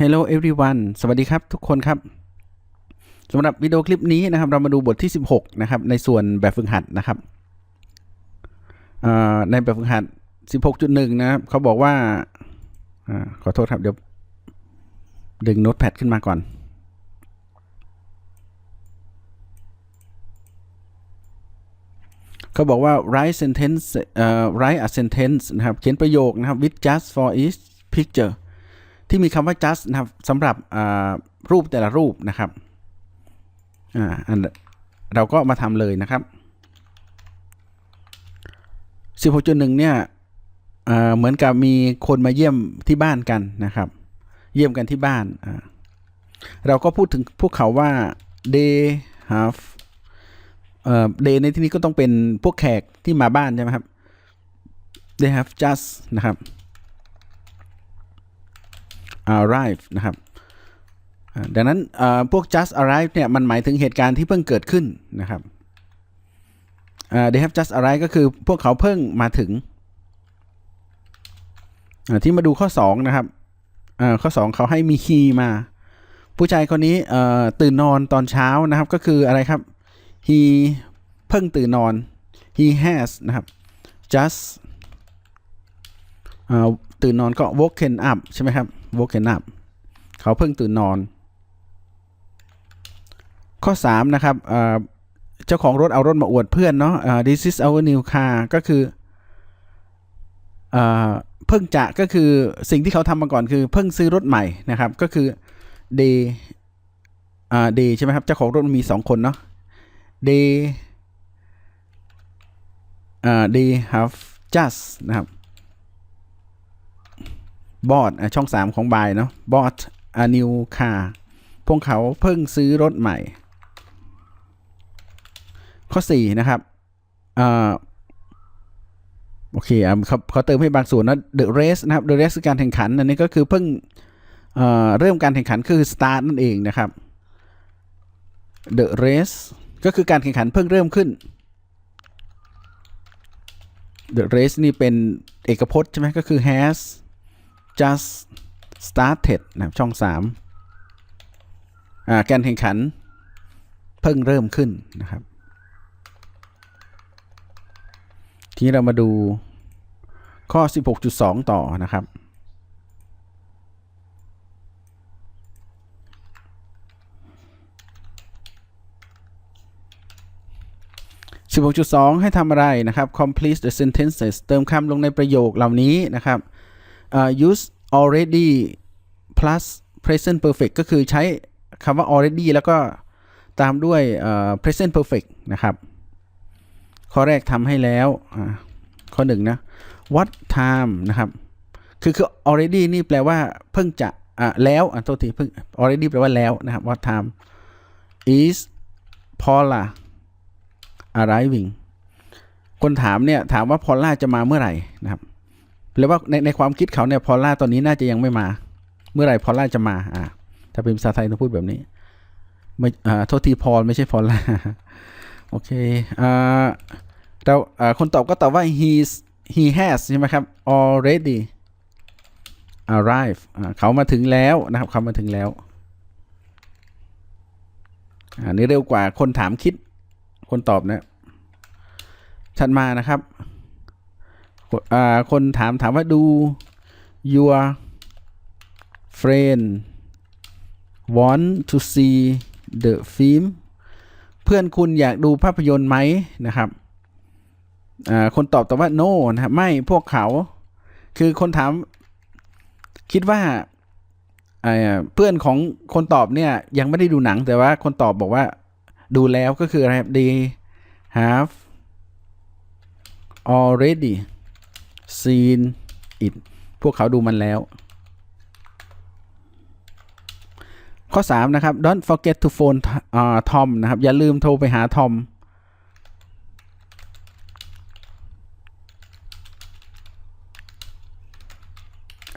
Hello everyone สวัสดีครับทุกคนครับสำหรับวิดีโอคลิปนี้นะครับ เรามาดูบทที่ 16 นะครับ ในส่วนแบบฝึกหัดนะครับในแบบฝึกหัด 16.1 นะครับเขาบอกว่าอขอโทษครับเดี๋ยวดึงโน้ตแพดขึ้นมาก่อน เขาบอกว่า write sentence เอ่อ write a sentence นะครับ เขียนประโยคนะครับ with just for each picture ที่มีคำว่า just นะครับสำหรับรูปแต่ละรูปนะครับอ่าอันเราก็มาทำเลยนะครับ 16.1 เนี่ยเหมือนกับมีคนมาเยี่ยมที่บ้านกันนะครับ เยี่ยมกันที่บ้าน เราก็พูดถึงพวกเขาว่า they have เอ่อ they ในที่นี้ก็ต้องเป็นพวกแขกที่มาบ้านใช่ไหมครับ they have just นะครับ arrive นะครับดังนั้นพวก just arrive เนี่ยมันหมายถึงเหตุการณ์ที่เพิ่งเกิดขึ้นนะครับ they have just arrived ก็คือพวกเขาเพิ่งมาถึง ที่มาดูข้อ 2 นะครับข้อ 2 เขาให้มี he มา ผู้ชายคนนี้ตื่นนอนตอนเช้านะครับก็คืออะไรครับ he เพิ่งตื่นนอน he has นะครับ just ตื่นนอนก็ woken up ใช่ไหมครับ woken up เขาเพิ่งตื่นนอน ข้อ 3 นะครับเจ้าของรถเอารถมาอวดเพื่อนเนาะ this is our new car ก็คือเอ่อเพิ่งจะก็คือสิ่งที่เขาทำมาก่อนคือเพิ่งซื้อรถใหม่นะครับ ก็คือ they อ day ใช่ไหมครับ เจ้าของรถมันมี2 คนเนาะ they อ่า they have just นะครับ bought อะช่อง 3 ของบายเนาะ bought a new car พวกเขาเพิ่งซื้อรถใหม่ ข้อ 4 นะครับอโอเคเขาเขาเติมให้บางส่วนนะ the race นะครับ the race คือการแข่งขัน อันนี้ก็คือเพิ่งเเริ่มการแข่งขันคือ start นั่นเองนะครับ the race ก็คือการแข่งขันเพิ่งเริ่มขึ้น the race นี่เป็นเอกพจน์ใช่ไหมก็คือ has just started นะครับช่อง 3 อ่า การแข่งขัน เพิ่งเริ่มขึ้นนะครับ ทีนี้เรามาดูข้อ 16.2 ต่อนะครับ16.2 ให้ทำอะไรนะครับ complete the sentences เติมคำลงในประโยคเหล่านี้นะครับ use already plus present perfect ก็คือใช้คำว่า already แล้วก็ตามด้วยอ่อ present perfect นะครับ ข้อแรกทำให้แล้วอ่าข้อหนึ่งนะ what time นะครับ คือคือ already นี่แปลว่าเพิ่งจะอะแล้วอะโทษทีเพิ่ง already แปลว่าแล้วนะครับ what time is Paula arriving คนถามเนี่ย ถามว่าพอลล่าจะมาเมื่อไหร่นะครับ แปลว่าในในความคิดเขาเนี่ยพอล่าตอนนี้น่าจะยังไม่มา เมื่อไหร่พอล่าจะมาอ่าถ้าเป็นภาษาไทยต้องพูดแบบนี้ไม่อ่าโทษทีพอลไม่ใช่พอล่าโอเคอ่าเราอ่าคนตอบก็ตอบว่า he's he has ใช่ไหมครับ already arrive อ่าเขามาถึงแล้วนะครับเขามาถึงแล้วอ่านี่เร็วกว่าคนถามคิดคนตอบนะ ถัดมานะครับ คนถามถามว่าดู your friend want to see the film เพื่อนคุณอยากดูภาพยนตร์ไหมนะครับอ่าคนตอบตอบว่า no นะครับไม่พวกเขา คือคนถามคิดว่าอ่าเพื่อนของคนตอบเนี่ยยังไม่ได้ดูหนังแต่ว่าคนตอบบอกว่าดูแล้วก็คืออะไรครับ they have already seen it พวกเขาดูมันแล้ว ข้อ 3 นะครับ don't forget to phone อ่า Tom นะครับ อย่าลืมโทรไปหาทอม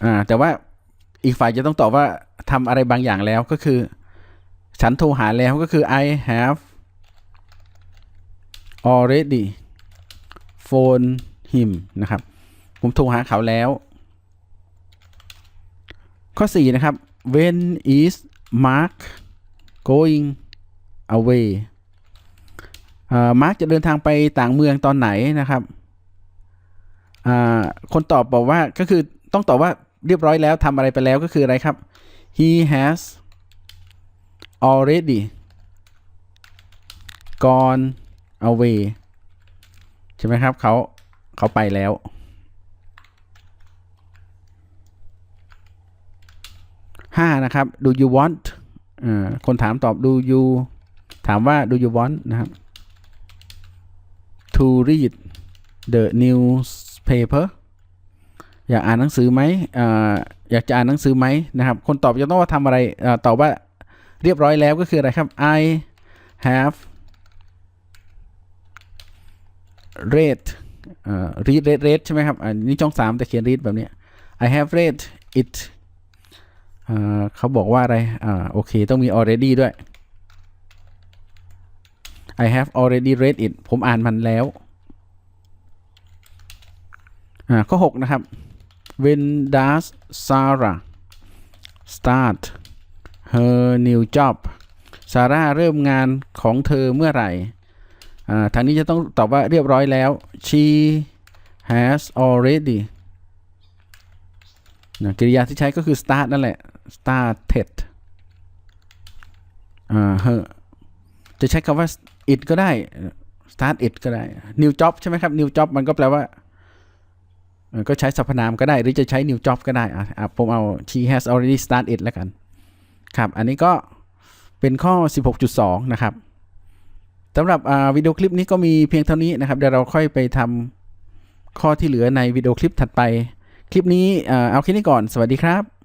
อ่าแต่ว่าอีกฝ่ายจะต้องตอบว่าทำอะไรบางอย่างแล้วก็คือ ฉันโทรหาแล้วก็คือ I have already phone him นะครับ ผมโทรหาเขาแล้ว ข้อ 4 นะครับ when is Mark going away มาร์กจะเดินทางไปต่างเมืองตอนไหนนะครับ คนตอบบอกว่าก็คือต้องตอบว่าเรียบร้อยแล้วทำอะไรไปแล้วก็คืออะไรครับ he has already gone away ใช่ไหมครับเขาเขาไปแล้ว ห้านะครับ do you want คนถามตอบ do you ถามว่า do you want นะครับ to read the newspaper อยากอ่านหนังสือไหมออยากจะอ่านหนังสือไหมนะครับ คนตอบจะต้องว่าทำอะไรตอบว่าเรียบร้อยแล้วก็คืออะไรครับ I have read read read read ใช่ไหมครับ อันนี้ช่องสามแต่เขียน read แบบนี้ I have read it เขาบอกว่าอะไรอ่าโอเค ต้องมี already ด้วย I have already read it ผมอ่านมันแล้วอ่าข้อ 6 นะครับ When does Sarah start her new job ซาร่าเริ่มงานของเธอเมื่อไหร่อ่าทางนี้จะต้องตอบว่าเรียบร้อยแล้ว she has already นะกริยาที่ใช้ก็คือ start นั่นแหละ started อ่า her จะใช้คำว่า it ก็ได้ start it ก็ได้ new job ใช่ไหมครับ new job มันก็แปลว่า ก็ใช้สรรพนามก็ได้ หรือจะใช้ new job ก็ได้อะผมเอา she has already started แล้วกัน ครับ อันนี้ก็เป็นข้อ 16.2 นะครับสำหรับวิดีโอคลิปนี้ก็มีเพียงเท่านี้นะครับ เดี๋ยวเราค่อยไปทำข้อที่เหลือในวิดีโอคลิปถัดไป คลิปนี้เอาแค่นี้ก่อน สวัสดีครับ